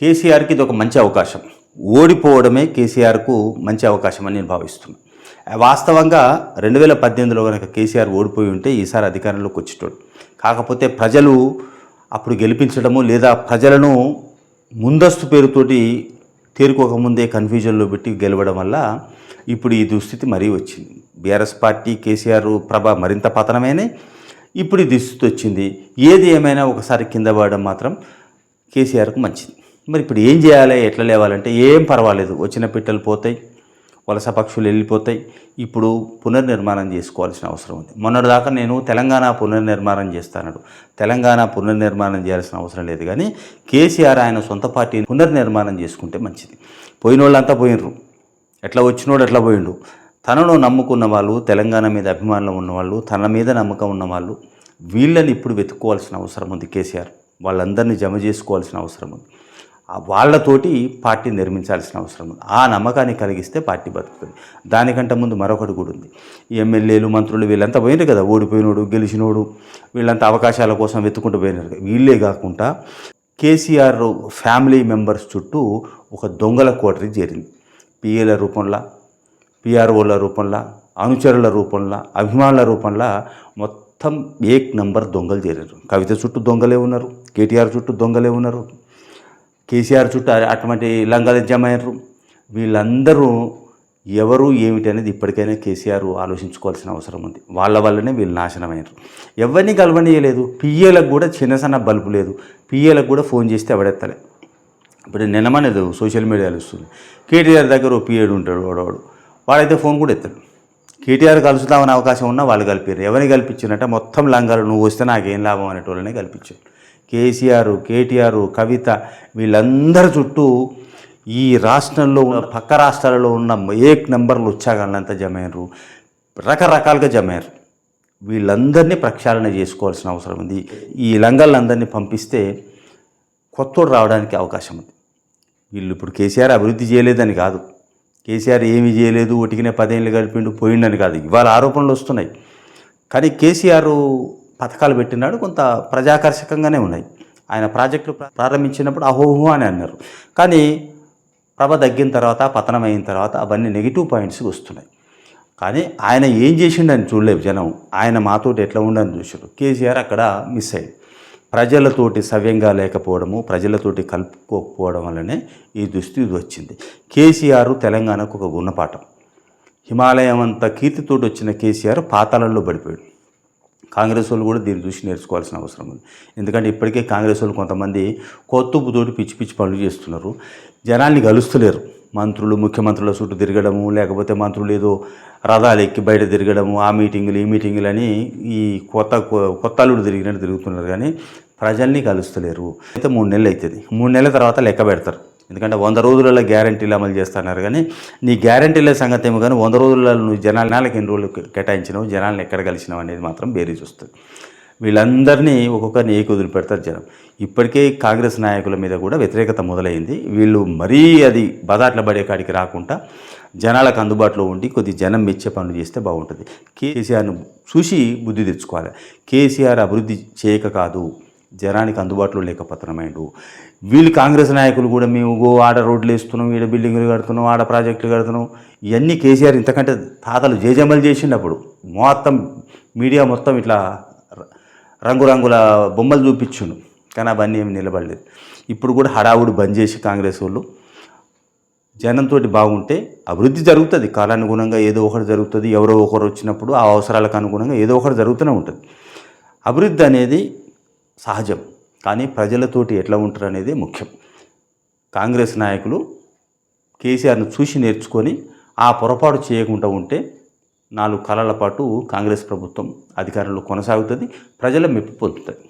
కేసీఆర్కి ఇది ఒక మంచి అవకాశం. ఓడిపోవడమే కేసీఆర్కు మంచి అవకాశం అని నేను భావిస్తున్నాను వాస్తవంగా రెండు వేల పద్దెనిమిదిలో కనుక కేసీఆర్ ఓడిపోయి ఉంటే ఈసారి అధికారంలోకి వచ్చేటోడు. కాకపోతే ప్రజలు అప్పుడు గెలిపించడము లేదా ప్రజలను ముందస్తు పేరుతోటి తేరుకోకముందే కన్ఫ్యూజన్లో పెట్టి గెలవడం వల్ల ఇప్పుడు ఈ దుస్థితి మరీ వచ్చింది. బీఆర్ఎస్ పార్టీ కేసీఆర్ ప్రభ మరింత పతనమైనాయి ఇప్పుడు ఈ దుస్థితి వచ్చింది. ఏది ఏమైనా ఒకసారి కింద పడడం మాత్రం కేసీఆర్కు మంచిది. మరి ఇప్పుడు ఏం చేయాలి? ఎట్లా లేవాలంటే ఏం పర్వాలేదు. వచ్చిన పిట్టలు పోతాయి వలస పక్షులు వెళ్ళిపోతాయి. ఇప్పుడు పునర్నిర్మాణం చేసుకోవాల్సిన అవసరం ఉంది. మొన్నటిదాకా నేను తెలంగాణ పునర్నిర్మాణం చేస్తానడు. తెలంగాణ పునర్నిర్మాణం చేయాల్సిన అవసరం లేదు కానీ కేసీఆర్ ఆయన సొంత పార్టీని పునర్నిర్మాణం చేసుకుంటే మంచిది. పోయిన వాళ్ళంతా పోయినరు ఎట్లా వచ్చినోడు ఎట్లా పోయిండు? తనను నమ్ముకున్న వాళ్ళు తెలంగాణ మీద అభిమానులు ఉన్నవాళ్ళు తన మీద నమ్మకం ఉన్నవాళ్ళు వీళ్ళని ఇప్పుడు వెతుక్కోవాల్సిన అవసరం ఉంది కేసీఆర్. వాళ్ళందరినీ జమ చేసుకోవాల్సిన అవసరం ఉంది. వాళ్ళతోటి పార్టీ నిర్మించాల్సిన అవసరం ఉంది. ఆ నమ్మకాన్ని కలిగిస్తే పార్టీ బతుకుతుంది. దానికంటే ముందు మరొకటి కూడా ఉంది. ఎమ్మెల్యేలు మంత్రులు వీళ్ళంతా పోయినారు కదా ఓడిపోయినోడు గెలిచినోడు వీళ్ళంతా అవకాశాల కోసం వెతుకుంటూ పోయినారు కదా. వీళ్ళే కాకుండా కేసీఆర్ ఫ్యామిలీ మెంబర్స్ చుట్టూ ఒక దొంగల కోటరీ చేరింది. పిఏల రూపంలో పిఆర్ఓల రూపంలో అనుచరుల రూపంలో అభిమానుల రూపంలో మొత్తం ఏక్ నంబర్ దొంగలు చేరారు కవిత చుట్టూ దొంగలే ఉన్నారు కేటీఆర్ చుట్టూ దొంగలే ఉన్నారు. కేసీఆర్ చుట్టూ అటువంటి లంగాలు జమయ్యారు వీళ్ళందరూ ఎవరు ఏమిటి అనేది ఇప్పటికైనా కేసీఆర్ ఆలోచించుకోవాల్సిన అవసరం ఉంది. వాళ్ళ వల్లనే వీళ్ళు నాశనమయ్యారు ఎవరిని కలవనీయలేదు. పిఏలకు కూడా చిన్న సన్న బల్బు లేదు. పిఏలకు కూడా ఫోన్ చేస్తే ఎవడెత్తలే ఇప్పుడు నిన్నమనేది సోషల్ మీడియాలో వస్తుంది. కేటీఆర్ దగ్గర ఓ పిఏడు ఉంటాడు వాడవాడు వాడైతే ఫోన్ కూడా ఎత్తాడు. కేటీఆర్ కలుసుదామని అవకాశం ఉన్నా వాళ్ళు కలిపారు ఎవరిని కల్పించారంటే మొత్తం లంగాలు నువ్వు వస్తే నాకేం లాభం అనేటోళ్ళనే కల్పించారు కేసీఆర్ కేటీఆర్ కవిత వీళ్ళందరి చుట్టూ ఈ రాష్ట్రంలో ఉన్న పక్క రాష్ట్రాలలో ఉన్న ఏక్ నెంబర్లు ఉత్సాహాలంతా జమయ్యారు. రకరకాలుగా జమయ్యారు. వీళ్ళందరినీ ప్రక్షాళన చేసుకోవాల్సిన అవసరం ఉంది. ఈ లంగళ్ళందరినీ పంపిస్తే కొత్తోడు రావడానికి అవకాశం ఉంది. వీళ్ళు ఇప్పుడు కేసీఆర్ అభివృద్ధి చేయలేదని కాదు. కేసీఆర్ ఏమి చేయలేదు ఒటికినే పదేళ్ళు గడిపిండు పోయిండని కాదు. ఇవాళ ఆరోపణలు వస్తున్నాయి. కానీ కేసీఆర్ పథకాలు పెట్టినాడు కొంత ప్రజాకర్షకంగానే ఉన్నాయి. ఆయన ప్రాజెక్టులు ప్రారంభించినప్పుడు అహోహో అని అన్నారు. కానీ ప్రభ తగ్గిన తర్వాత పతనం అయిన తర్వాత అవన్నీ నెగిటివ్ పాయింట్స్ వస్తున్నాయి. కానీ ఆయన ఏం చేసిండని చూడలేదు జనం. ఆయన మాతోటి ఎట్లా ఉండని చూసారు కేసీఆర్ అక్కడ మిస్ అయ్యింది ప్రజలతోటి సవ్యంగా లేకపోవడము ప్రజలతోటి కలుపుకోకపోవడం వల్లనే ఈ దుస్థితి వచ్చింది. కేసీఆర్ తెలంగాణకు ఒక గుణపాఠం. హిమాలయం అంత కీర్తితోటి వచ్చిన కేసీఆర్ పాతాళంలో పడిపోయాడు. కాంగ్రెస్ వాళ్ళు కూడా దీన్ని చూసి నేర్చుకోవాల్సిన అవసరం ఉంది. ఎందుకంటే ఇప్పటికే కాంగ్రెస్ వాళ్ళు కొంతమంది కొత్తుపుతోటి పిచ్చి పిచ్చి పనులు చేస్తున్నారు. జనాల్ని కలుస్తలేరు. మంత్రులు ముఖ్యమంత్రుల చుట్టూ తిరగడము లేకపోతే మంత్రులు ఏదో రథాలు ఎక్కి బయట తిరగడము ఆ మీటింగులు ఈ మీటింగులు అని ఈ కొత్త కొత్త అల్లుడు తిరిగినట్టు తిరుగుతున్నారు. కానీ ప్రజల్ని కలుస్తలేరు. అయితే మూడు నెలలు అవుతుంది. మూడు నెలల తర్వాత లెక్క పెడతారు. ఎందుకంటే వంద రోజులలో గ్యారంటీలు అమలు చేస్తున్నారు కానీ నీ గ్యారంటీల సంగతి ఏమో కానీ వంద రోజులలో నువ్వు జనాలకి ఎన్ని రోజులు కేటాయించినావు జనాలను ఎక్కడ కలిసినావు అనేది మాత్రం బేరీ చూస్తుంది వీళ్ళందరినీ ఒక్కొక్కరిని ఏకి వదిలిపెడతారు జనం. ఇప్పటికే కాంగ్రెస్ నాయకుల మీద కూడా వ్యతిరేకత మొదలైంది. వీళ్ళు మరీ అది బదాట్ల పడే కాడికి రాకుండా జనాలకు అందుబాటులో ఉండి కొద్ది జనం మెచ్చే పనులు చేస్తే బాగుంటుంది. కేసీఆర్ను చూసి బుద్ధి తెచ్చుకోవాలి. కేసీఆర్ అభివృద్ధి చేయక కాదు. జనానికి అందుబాటులో లేకపోతున్నామైండు వీళ్ళు కాంగ్రెస్ నాయకులు కూడా మేము గో ఆడ రోడ్లు వేస్తున్నాం ఈడ బిల్డింగులు కడుతున్నాం ఆడ ప్రాజెక్టులు కడుతున్నాం. ఇవన్నీ కేసీఆర్ ఇంతకంటే తాతలు జేజమలు చేసినప్పుడు మొత్తం మీడియా మొత్తం ఇట్లా రంగురంగుల బొమ్మలు చూపించుండు. కానీ అవన్నీ ఏమి నిలబడలేదు. ఇప్పుడు కూడా హడావుడు బంద్ చేసి కాంగ్రెస్ వాళ్ళు జనంతో బాగుంటే అభివృద్ధి జరుగుతుంది. కాలానుగుణంగా ఏదో ఒకటి జరుగుతుంది. ఎవరో ఒకరు వచ్చినప్పుడు ఆ అవసరాలకు అనుగుణంగా ఏదో ఒకటి జరుగుతూనే ఉంటుంది. అభివృద్ధి అనేది సహజం. కానీ ప్రజలతోటి ఎట్లా ఉంటారు అనేది ముఖ్యం. కాంగ్రెస్ నాయకులు కేసీఆర్ను చూసి నేర్చుకొని ఆ పొరపాటు చేయకుండా ఉంటే నాలుగు కాలాల పాటు కాంగ్రెస్ ప్రభుత్వం అధికారంలో కొనసాగుతుంది ప్రజల మెప్పు పొందుతుంది.